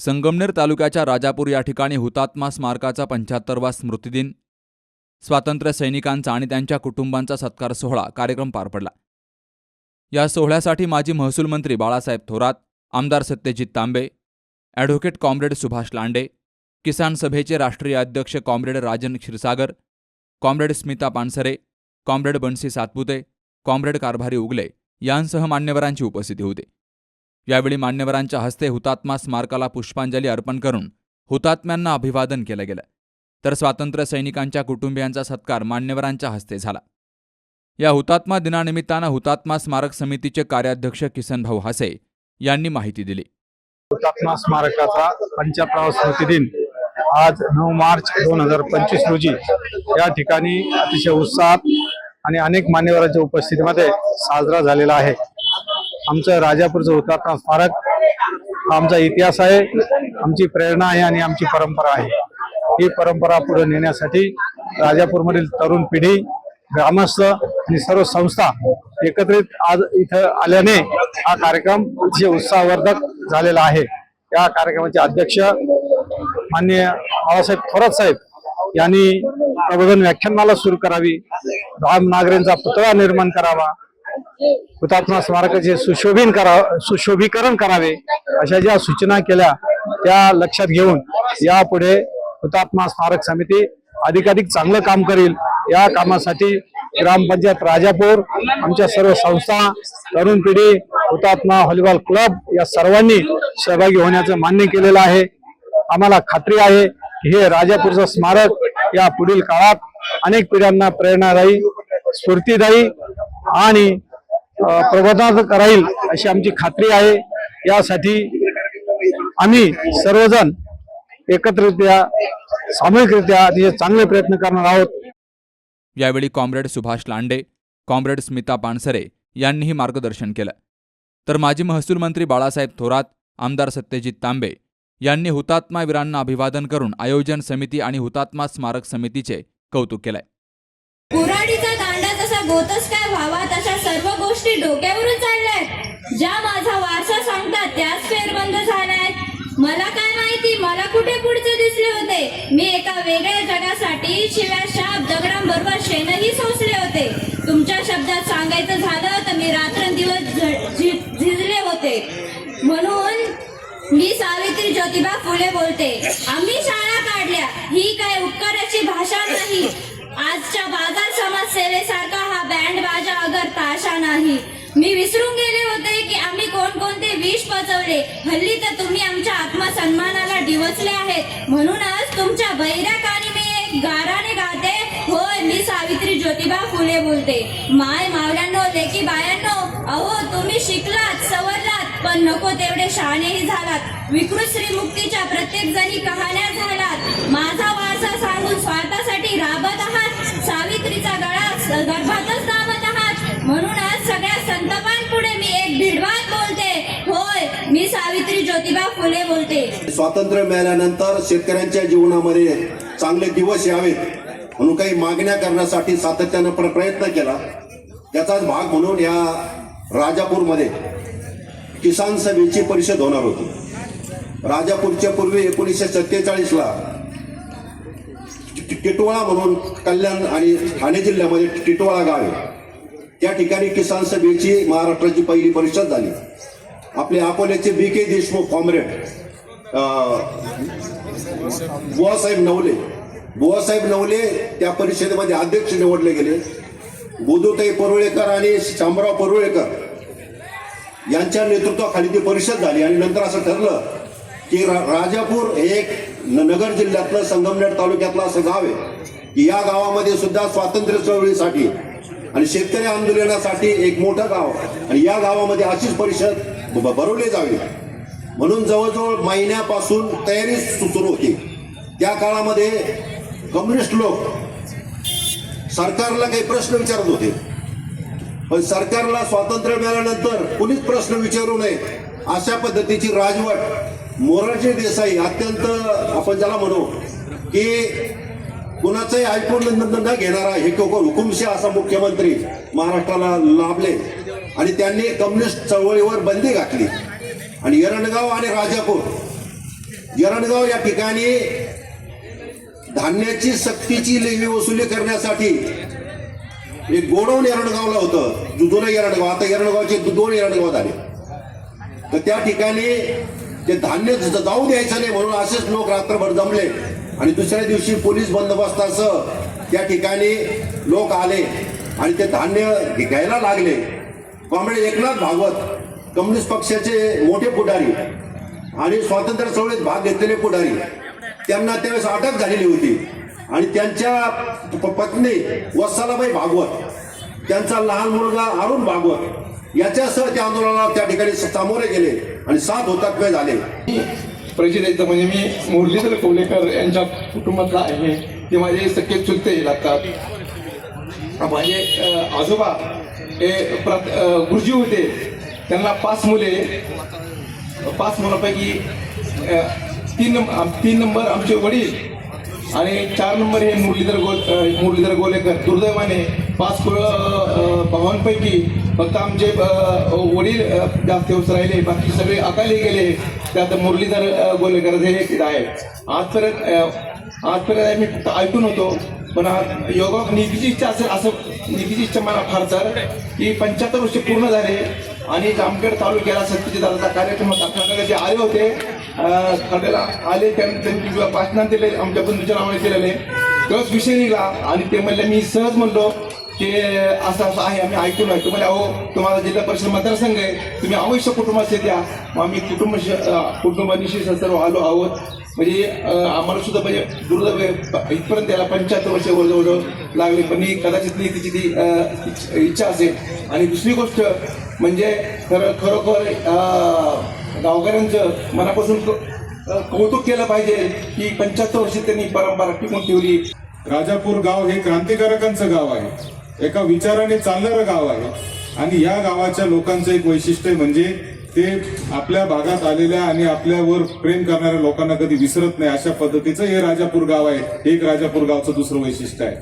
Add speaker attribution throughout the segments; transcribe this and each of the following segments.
Speaker 1: संगमनेर तालुक्याच्या राजापूर या ठिकाणी हुतात्मा स्मारकाचा पंच्याहत्तरवा स्मृतिदिन स्वातंत्र्य सैनिकांचा आणि त्यांच्या कुटुंबांचा सत्कार सोहळा कार्यक्रम पार पडला. या सोहळ्यासाठी माजी महसूल मंत्री बाळासाहेब थोरात आमदार सत्यजित तांबे ॲडव्होकेट कॉम्रेड सुभाष लांडे किसान सभेचे राष्ट्रीय अध्यक्ष comrade Rajan Kshirsagar comrade Smita Pansare comrade Bansi Satpute comrade Karbhari Ugale यांसह मान्यवरांची उपस्थिती होती. यावेळी मान्यवरांच्या हस्ते हुतात्मा स्मारकाला पुष्पांजली अर्पण करून हुतात्म्यांना अभिवादन केलं गेलं. तर स्वातंत्र्य सैनिकांच्या कुटुंबियांचा सत्कार मान्यवरांच्या हस्ते झाला. या हुतात्मा दिनानिमित्तानं हुतात्मा स्मारक समितीचे कार्याध्यक्ष किसनभाऊ हसे यांनी माहिती दिली.
Speaker 2: हुतात्मा स्मारकाचा पंच्याहत्तरावा स्मृती दिन आज नऊ मार्च दोन हजार पंचवीस रोजी या ठिकाणी अतिशय उत्साहात आणि अनेक मान्यवरांच्या उपस्थितीमध्ये साजरा झालेला आहे. आमचं राजापूरचं हुतात्मा स्मारक हा आमचा इतिहास आहे. आमची प्रेरणा आहे आणि आमची परंपरा आहे. ही परंपरा पुढे नेण्यासाठी राजापूरमधील तरुण पिढी ग्रामस्थ आणि सर्व संस्था एकत्रित आज इथं आल्याने हा कार्यक्रम अतिशय उत्साहवर्धक झालेला आहे. या कार्यक्रमाचे अध्यक्ष मान्य बाळासाहेब थोरात साहेब यांनी प्रबोधन व्याख्यानमाला सुरू करावी. राम नागरेंचा पुतळा निर्माण करावा. हुतात्मा स्मारकाचे सुशोभीन करा सुशोभीकरण करावे अशा ज्या सूचना केल्या त्या लक्षात घेऊन यापुढे हुतात्मा स्मारक समिती अधिकाधिक चांगलं काम करील. या कामासाठी ग्रामपंचायत राजापूर आमच्या सर्व संस्था तरुण पिढी हुतात्मा व्हॉलीबॉल क्लब या सर्वांनी सहभागी होण्याचं मान्य केलेलं आहे. आम्हाला खात्री आहे की हे राजापूरचं स्मारक या पुढील काळात अनेक पिढ्यांना प्रेरणादायी स्फूर्तीदायी आणि अ, राहील अशी आमची खात्री आहे. यासाठी आम्ही सर्वजण एकत्रित्या सामूहिकरित्या अतिशय चांगले प्रयत्न करणार आहोत.
Speaker 1: यावेळी कॉम्रेड सुभाष लांडे कॉम्रेड स्मिता पानसरे यांनीही मार्गदर्शन केलं. तर माजी महसूल मंत्री बाळासाहेब थोरात आमदार सत्यजित तांबे यांनी हुतात्मा वीरांना अभिवादन करून आयोजन समिती आणि हुतात्मा स्मारक समितीचे कौतुक केलंय.
Speaker 3: कुऱ्हाडीचा दांडा जसा गोतच काय व्हावा तशा सर्व गोष्टी डोक्यावरून चालल्यात. ज्या माझा वारसा सांगतात त्याच फेरबंद झाल्यात. मला काय माहिती मला कुठे पुढचे दिसले होते? मी एका वेगळ्या जगासाठी शिव्या शाप दगडांबरोबर शेणही सोसले होते. तुमच्या शब्दात सांगायचं झालं तर मी रात्रंदिवस झ- झि- झिजले होते. म्हणून मी सावित्री ज्योतिबा फुले बोलते. आम्ही शाळा काढल्या. ही काय उपकाराची भाषा नाही. आजच्या बाजार समाज सेवेसारखा हा बँड बाजा अगर ताशा नाही. मी विसरून गेले होते की आम्ही कोणकोणते विष पचवले. हल्ली तर तुम्ही आमच्या आत्मसन्मानाला डिवचले आहेत. म्हणूनच तुमच्या बैऱ्या कानी मी एक गाराने गाते. होय मी सावित्री ज्योतिबा फुले बोलते. माय मावल्यांनो लेकी बायांनो अहो तुम्ही शिकलात सवरलात पण नको तेवढे शहाणेही झालात. विकृत श्रीमुक्तीच्या प्रत्येक जणी कहाण्या झालात. माझा वारसा सांगून स्वार्थासाठी राबत आहात. सावित्रीचा गळा गर्भातच दाबत आहात. म्हणूनच सगळ्या संतपांपुढे मी एक भिडवात बोलते. होय मी सावित्री ज्योतिबा फुले बोलते.
Speaker 4: स्वातंत्र्य मिळाल्यानंतर शेतकऱ्यांच्या जीवनामध्ये चांगले दिवस यावेत. म्हणून काही मागण्या करण्यासाठी सातत्यानं प्रयत्न केला. त्याचाच भाग म्हणून या राजापूरमध्ये किसान सभेची परिषद होणार होती. राजापूरच्या पूर्वी एकोणीसशे सत्तेचाळीसला टिटोळा म्हणून कल्याण आणि ठाणे जिल्ह्यामध्ये टिटोळा गाव आहे. त्या ठिकाणी किसान सभेची महाराष्ट्राची पहिली परिषद झाली. आपले अकोल्याचे B K Deshmukh comrade Buwasaheb Navale Buwasaheb Navale त्या परिषदेमध्ये अध्यक्ष निवडले गेले. बुधुताई परुळेकर आणि शामराव परुळेकर यांच्या नेतृत्वाखाली ती परिषद झाली आणि नंतर असं ठरलं की रा- राजापूर हे एक नगर जिल्ह्यातलं संगमनेर तालुक्यातलं असं गाव आहे की या गावामध्ये सुद्धा स्वातंत्र्य चळवळीसाठी आणि शेतकरी आंदोलनासाठी एक मोठं गाव आणि या गावामध्ये अशीच परिषद भरवली जावी. म्हणून जवळजवळ महिन्यापासून तयारी सुरू होती. त्या काळामध्ये कम्युनिस्ट लोक सरकारला काही प्रश्न विचारत होते. पण सरकारला स्वातंत्र्य मिळाल्यानंतर कुणीच प्रश्न विचारू नये अशा पद्धतीची राजवट मोरारजी देसाई अत्यंत आपण ज्याला म्हणू की कुणाचंही ऐकून न न घेणारा हे हुकुमशाह असा मुख्यमंत्री महाराष्ट्राला लाभले आणि त्यांनी कम्युनिस्ट चळवळीवर बंदी घातली. आणि एरणगाव आणि राजापूर यरणगाव या ठिकाणी धान्याची सक्तीची लेवी वसुली करण्यासाठी एक गोडवून एरणगावला होतं जु- जुनं एरंडगाव आता एरणगावचे दोन एरणगाव झाले. तर त्या ठिकाणी ते धान्य जाऊ द्यायचं नाही म्हणून असेच लोक रात्रभर जमले. आणि दुसऱ्या दिवशी पोलीस बंदोबस्तासह त्या ठिकाणी लोक आले आणि ते धान्य घ्यायला लागले. कॉम्रेड एकनाथ भागवत कम्युनिस्ट पक्षाचे मोठे पुढारी आणि स्वातंत्र्य चळवळीत भाग घेतलेले पुढारी. त्यांना त्यावेळेस अटक झालेली होती. आणि त्यांच्या प- पत्नी वत्सलाबाई भागवत त्यांचा लहान मुलगा अरुण भागवत याच्यासह त्या आंदोलनाला त्या ठिकाणी सामोरे गेले आणि सात हुतात्मे झाले.
Speaker 5: परिषदेचं म्हणजे मी मुरलीधर कोलेकर यांच्या कुटुंबातला आहे. ते माझे सख्खे चुलते लागतात. माझे आजोबा हे गुरुजी होते. त्यांना पाच मुले. पाच मुलापैकी तीन तीन नंबर आमचे वडील आणि चार नंबर हे मुरलीधर गोल मुरलीधर गोलेकर दुर्दैवाने पाच भावांपैकी फक्त आमचे वडील जास्त दिवस राहिले बाकी सगळे अकाली गेले. त्यात मुरलीधर गोलेकर हे आहे आजपर्यंत आजपर्यंत मी फक्त ऐकून होतो. पण आज योगा निधीची इच्छा असेल असं निधीची इच्छा मला फार तर की पंच्याहत्तर वर्ष पूर्ण झाले. आणि जामखेड तालुक्याला सत्तेचे दादाचा कार्यक्रम होता. जे आले होते अं, आले त्यांनी भाषणात दिले आमच्या बंधूच्या नावाने केलेले. तोच विषय निघाला. आणि ते म्हणले मी सहज म्हणलो ते असं असं आहे आम्ही ऐकून आहे तुम्हाला अहो तुम्हाला जिल्हा परिषद मतदारसंघ आहे तुम्ही अवश्य कुटुंबाचे द्या. मग आम्ही कुटुंब कुटुंबानिशी सर्व आलो आहोत. म्हणजे आम्हाला सुद्धा म्हणजे दुर्दैव इथपर्यंत त्याला पंच्याहत्तर वर्ष जवळजवळ लागले. पण ही कदाचित नाही तिची ती इच्छा असेल. आणि दुसरी गोष्ट म्हणजे खरं खरोखर गावकऱ्यांचं मनापासून कौतुक केलं पाहिजे की पंच्याहत्तर वर्ष त्यांनी परंपरा टिकून ठेवली.
Speaker 6: राजापूर गाव हे क्रांतिकारकांचं गाव आहे. एका विचाराने चालणारं गाव आहे. आणि या गावाच्या लोकांचं एक वैशिष्ट्य म्हणजे ते आपल्या भागात आलेल्या आणि आपल्यावर प्रेम करणाऱ्या लोकांना कधी विसरत नाही. अशा पद्धतीचं हे राजापूर गाव आहे. हे एक राजापूर गावचं दुसरं वैशिष्ट्य आहे.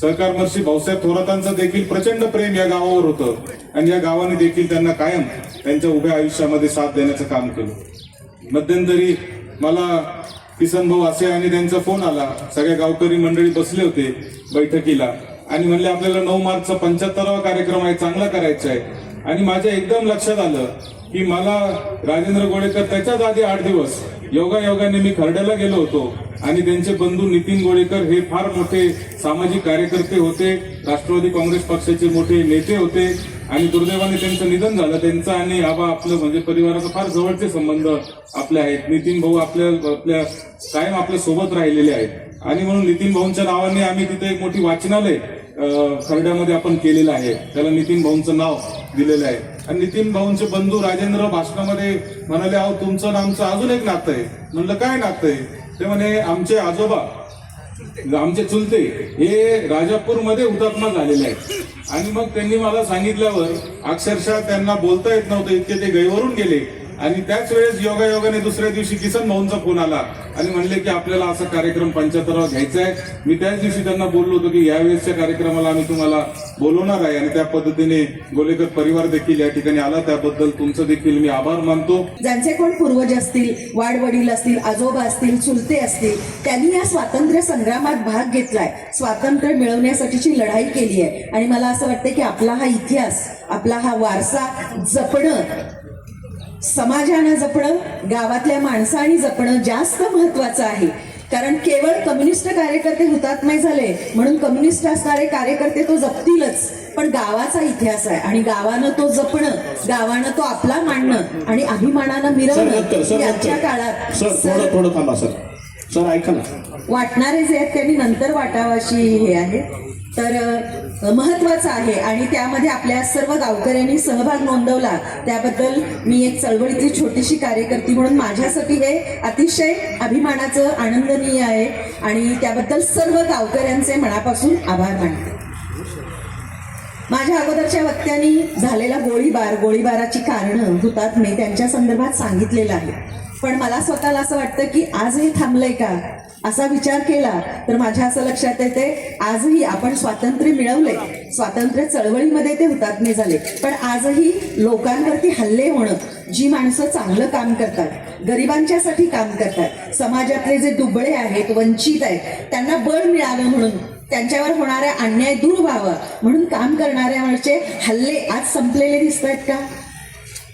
Speaker 6: सहकार महर्षी भाऊसाहेब थोरातांचं देखील प्रचंड प्रेम या गावावर होतं. आणि या गावाने देखील त्यांना कायम त्यांच्या उभ्या आयुष्यामध्ये साथ देण्याचं काम केलं. मध्यंतरी मला किसन भाऊ असे आणि त्यांचा फोन आला. सगळ्या गावकरी मंडळी बसले होते बैठकीला. आणि म्हणले आपल्याला नऊ मार्चचा पंच्याहत्तरावा कार्यक्रम आहे चांगला करायचा आहे. आणि माझ्या एकदम लक्षात आलं की मला राजेंद्र गोळेकर त्याच्याच आधी आठ दिवस योगा योगाने मी खरड्याला गेलो होतो. आणि त्यांचे बंधू नितीन गोळेकर हे फार मोठे सामाजिक कार्यकर्ते होते राष्ट्रवादी काँग्रेस पक्षाचे मोठे नेते होते. आणि दुर्दैवाने त्यांचं निधन झालं. त्यांचं आणि आबा आपलं म्हणजे परिवाराचं फार जवळचे संबंध आपले आहेत. नितीन भाऊ आपल्या आपल्या कायम आपल्यासोबत राहिलेले आहेत. आणि म्हणून नितीन भाऊंच्या नावाने आम्ही तिथे एक मोठी वाचनालय खरड्यामध्ये आपण केलेलं आहे. त्याला नितीन भाऊंचं नाव दिलेलं आहे. आणि नितीन भाऊंचे बंधू राजेंद्र भाषणामध्ये म्हणाले अहो तुमचं आणि आमचं अजून एक नातं आहे. म्हणलं काय नातं आहे? ते म्हणे आमचे आजोबा आमचे चुलते हे राजापूरमध्ये हुतात्मा झालेले आहेत. आणि मग त्यांनी मला सांगितल्यावर अक्षरशः त्यांना बोलता येत नव्हतं इतके ते गैवरून गेले. आणि त्याच वेळेस योगायोगाने दुसऱ्या दिवशी किसन भाऊंचा फोन आला. आणि म्हणले की आपल्याला असा कार्यक्रम पंच्याहत्तरावा घ्यायचा आहे. मी त्याच दिवशी त्यांना बोललो होतो की यावेळेसच्या कार्यक्रमाला आम्ही तुम्हाला बोलवणार आहे. आणि त्या पद्धतीने गोलेकर परिवार देखील या ठिकाणी आला. त्याबद्दल तुमचं देखील मी आभार मानतो.
Speaker 7: ज्यांचे कोण पूर्वज असतील वाडवडील असतील आजोबा असतील चुलते असतील त्यांनी या स्वातंत्र्य संग्रामात भाग घेतलाय. स्वातंत्र्य मिळवण्यासाठीची लढाई केली आहे. आणि मला असं वाटतं की आपला हा इतिहास आपला हा वारसा जपणं समाजानं जपणं गावातल्या माणसांनी जपणं जास्त महत्वाचं आहे. कारण केवळ कम्युनिस्ट कार्यकर्ते हुतात्मे झाले म्हणून कम्युनिस्ट असणारे कार्यकर्ते तो जपतीलच. पण गावाचा इतिहास आहे आणि गावानं तो जपणं गावानं तो आपला मांडणं आणि अभिमानानं मिरवणं याच्या काळात
Speaker 8: थोडं थोडं थांबा सर ऐका ना.
Speaker 7: वाटणारे जे आहेत त्यांनी नंतर वाटावाशी हे आहे. तर महत्वाचं आहे आणि त्यामध्ये आपल्या सर्व गावकऱ्यांनी सहभाग नोंदवला त्याबद्दल मी एक चळवळीतली छोटीशी कार्यकर्ती म्हणून माझ्यासाठी हे अतिशय अभिमानाचं आनंदनीय आहे. आणि त्याबद्दल सर्व गावकऱ्यांचे मनापासून आभार मानते. माझ्या अगोदरच्या वक्त्यांनी झालेला गोळीबार गोळीबाराची कारणं हुतात्मे त्यांच्या संदर्भात सांगितलेलं आहे. पण मला स्वतःला असं वाटतं की आज हे थांबलंय का? असा विचार केला तर माझ्या असं लक्षात येते आजही आपण स्वातंत्र्य मिळवले. स्वातंत्र्य चळवळीमध्ये ते हुतात्मे झाले. पण आजही लोकांवरती हल्ले होणं जी माणसं चांगलं काम करतात गरिबांच्यासाठी काम करतात समाजातले जे दुबळे आहेत वंचित आहेत त्यांना बळ मिळावं म्हणून त्यांच्यावर होणारा अन्याय दूर व्हावा म्हणून काम करणाऱ्यांवरचे हल्ले आज संपलेले दिसत आहेत का?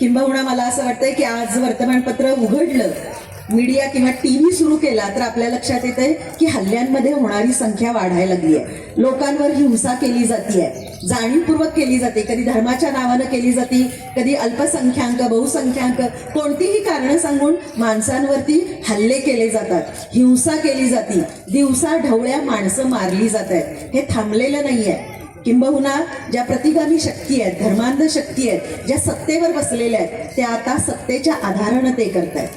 Speaker 7: किंबहुना मला असं वाटतंय की आज वर्तमानपत्र उघडलं मीडिया किंवा टीव्ही सुरू केला तर आपल्या लक्षात येत आहे की हल्ल्यांमध्ये होणारी संख्या वाढायला लागली आहे लोकांवर हिंसा केली जाते जाणीवपूर्वक केली जाते कधी धर्माच्या नावानं केली जाते कधी अल्पसंख्याक बहुसंख्याक कोणतीही कारणं सांगून माणसांवरती हल्ले केले जातात हिंसा केली जाते दिवसा ढवळ्या माणसं मारली जात आहेत हे थांबलेलं नाहीये. किंबहुना ज्या प्रतिगामी शक्ती आहेत धर्मांध शक्ती आहेत ज्या सत्तेवर बसलेल्या आहेत त्या आता सत्तेच्या आधारानं ते करतायत.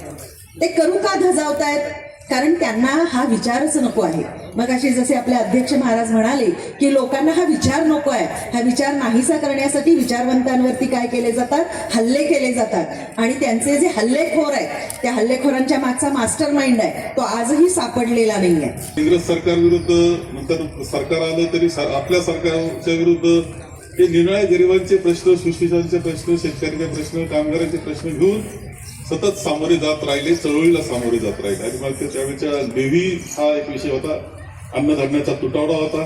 Speaker 7: ते करू का धजावतायत? कारण त्यांना हा विचारच नको आहे. मग असे जसे आपले अध्यक्ष महाराज म्हणाले की लोकांना हा विचार नको आहे. हा विचार नाहीसा करण्यासाठी विचारवंतांवरती काय केले जातात? हल्ले केले जातात. आणि त्यांचे जे हल्लेखोर आहेत त्या हल्लेखोरांच्या मागचा मास्टर माइंड आहे तो आजही सापडलेला नाही आहे
Speaker 9: इंग्रज सरकार विरुद्ध नंतर सरकार आलं तरी आपल्या सरकारच्या विरुद्ध हे निर्णय गरिबांचे प्रश्न सुशिक्षांचे प्रश्न शेतकऱ्यांचे प्रश्न कामगारांचे प्रश्न घेऊन सतत सामोरे जात राहिले चळवळीला सामोरे जात राहिले. आणि मला ते त्यावेळेच्या नेव्ही हा एक विषय होता. अन्नधान्याचा तुटवडा होता.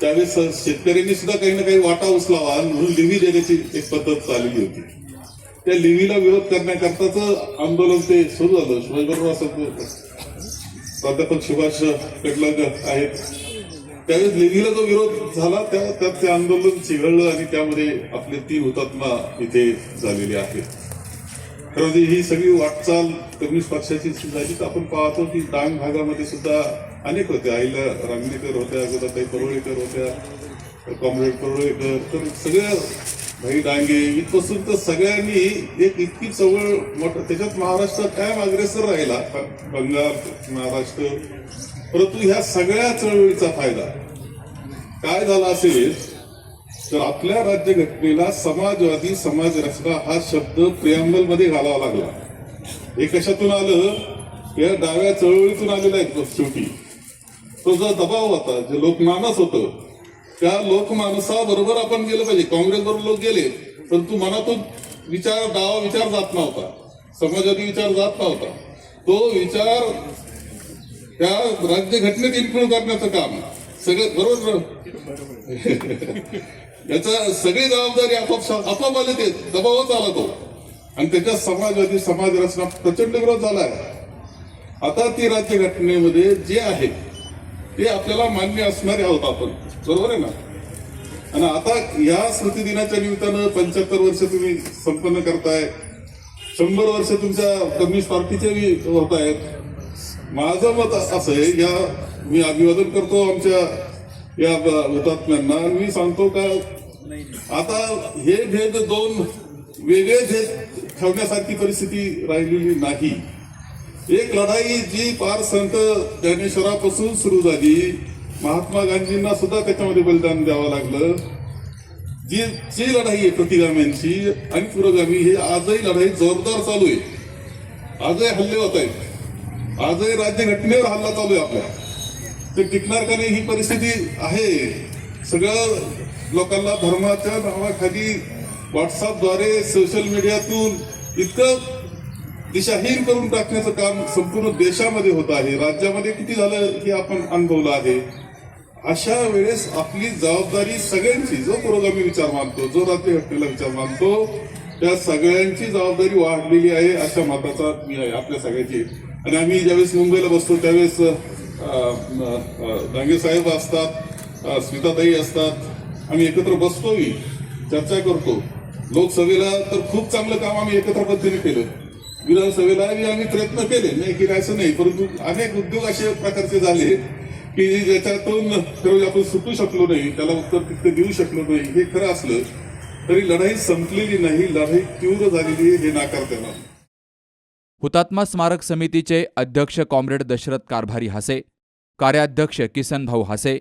Speaker 9: त्यावेळेस शेतकऱ्यांनी सुद्धा काही ना काही वाटा उचलावा म्हणून लिव्ही देण्याची एक पद्धत चालली होती. त्या लिव्हीला विरोध करण्याकरताच आंदोलन ते सुरू झालं. सुभाष असं प्राध्यापक सुभाष पेटलाग आहेत. त्यावेळेस लिव्हीला जो विरोध झाला त्या त्यात ते आंदोलन चिघळलं आणि त्यामध्ये आपले तीन हुतात्मा इथे झालेले आहेत. तर म्हणजे ही सगळी वाटचाल कम्युनिस्ट पक्षाची झाली तर आपण पाहतो की डांग भागामध्ये सुद्धा अनेक होत्या आईला रांगणेकर होत्या गोदाताई परोळेकर होत्या कॉम्रेड परोळेकर तर सगळ्या भाई डांगे इथपासून तर सगळ्यांनी एक इतकी चवळ मोठ त्याच्यात महाराष्ट्र कायम अग्रेसर राहिला बंगाल महाराष्ट्र परंतु ह्या सगळ्या चळवळीचा फायदा. काय झाला असेल तर आपल्या राज्यघटनेला समाजवादी समाज रचना हा शब्द प्रियांबलमध्ये घालावा लागला. हे कशातून आलं? या डाव्या चळवळीतून आलेला आहे तो शेवटी. तो जो दबाव होता जे लोकमानस होतं त्या लोकमानसाबरोबर आपण गेलं पाहिजे. काँग्रेस बरोबर लोक गेले परंतु मनातून विचार डावा विचार जात नव्हता. समाजवादी विचार जात नव्हता. तो विचार त्या राज्यघटनेत इन्क्लूड करण्याचं काम. सगळं बरोबर? याचा सगळी जबाबदारी आपोआप आपोआप ते दबावच आला तो. आणि त्याच्या समाजवादी समाज रचना प्रचंड विरोध झाला आहे आता ती राज्यघटनेमध्ये जे आहे ते आपल्याला मान्य असणारे आहोत आपण. बरोबर आहे ना? आणि आता या स्मृती दिनाच्या निमित्तानं पंच्याहत्तर वर्ष तुम्ही संपन्न करताय. शंभर वर्ष तुमच्या कम्युनिस्ट पार्टीचे होत आहेत. माझं मत असं आहे या मी अभिवादन करतो आमच्या या हुतात्म्यांना. मी सांगतो का आता हे भेद दोन वेगळे भेद ठेवण्यासारखी परिस्थिती राहिलेली नाही. एक लढाई जी पार संत ज्ञानेश्वरापासून सुरू झाली महात्मा गांधींना सुद्धा त्याच्यामध्ये बलिदान द्यावं लागलं. जी जी लढाई आहे प्रतिगाम्यांची आणि पुरोगामी ही आजही लढाई जोरदार चालू आहे. आजही हल्ले होत आहेत. आजही राज्यघटनेवर हल्ला चालू आहे आपल्या. ते टिकणार का नाही ही परिस्थिती आहे. सगळं लोकांना धर्माच्या नावाखाली व्हॉट्सअपद्वारे सोशल मीडियातून इतकं दिशाहीन करून टाकण्याचं काम संपूर्ण देशामध्ये होत आहे. राज्यामध्ये किती झालं हे आपण अनुभवलं आहे. अशा वेळेस आपली जबाबदारी सगळ्यांची जो पुरोगामी विचार मानतो जो रात्री घटनेला विचार मानतो त्या सगळ्यांची जबाबदारी वाढलेली आहे अशा मताचा मी आहे आपल्या सगळ्यांची. आणि आम्ही ज्यावेळेस मुंबईला बसतो त्यावेळेस अं, डांगे साहेब असतात स्मिताताई असतात आम्ही एकत्र बसतोही चर्चा करतो. लोकसभेला तर खूप चांगलं काम आम्ही एकत्र पद्धतीने केलं. विधानसभेला आम्ही प्रयत्न केले नाही की असं नाही परंतु अनेक उद्योग असे प्रकारचे झाले की ज्याच्यातून खरं आपण सुटू शकलो नाही त्याला उत्तर तितकं देऊ शकलो नाही हे खरं असलं तरी लढाई संपलेली नाही लढाई तीव्र झालेली हे नाकारता
Speaker 1: हुतात्मा स्मारक समितीचे अध्यक्ष कॉम्रेड दशरथ कारभारी हासे कार्याध्यक्ष किसन भाऊ हासे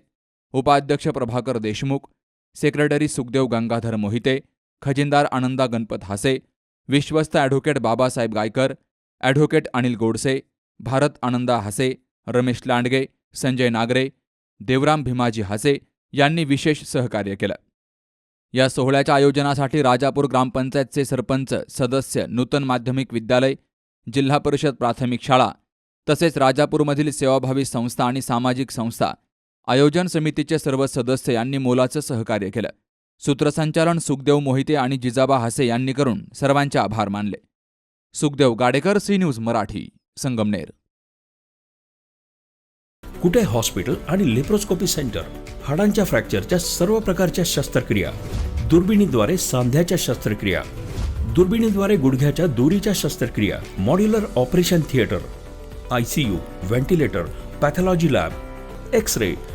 Speaker 1: उपाध्यक्ष प्रभाकर देशमुख सेक्रेटरी सुखदेव गंगाधर मोहिते खजिनदार आनंदा गणपत हासे विश्वस्त ॲडव्होकेट बाबासाहेब गायकर ॲडव्होकेट अनिल गोडसे भारत आनंदा हासे रमेश लांडगे संजय नागरे देवराम भीमाजी हासे यांनी विशेष सहकार्य केलं. या सोहळ्याच्या आयोजनासाठी राजापूर ग्रामपंचायतचे सरपंच सदस्य नूतन माध्यमिक विद्यालय जिल्हा परिषद प्राथमिक शाळा तसेच राजापूरमधील सेवाभावी संस्था आणि सामाजिक संस्था आयोजन समितीचे सर्व सदस्य यांनी मोलाचं सहकार्य केलं. सूत्रसंचालन सुखदेव मोहिते आणि जिजाबा हासे यांनी करून सर्वांचे आभार मानले. Sukhdev Gadekar C news Marathi Sangamner.
Speaker 10: Kute hospital आणि लेप्रोस्कोपी सेंटर? हाडांच्या फ्रॅक्चरच्या सर्व प्रकारच्या शस्त्रक्रिया. दुर्बिणीद्वारे सांध्याच्या शस्त्रक्रिया. दुर्बिणीद्वारे गुडघ्याच्या दोरीच्या शस्त्रक्रिया. Modular operation theatre. I C U ventilator pathology lab. X ray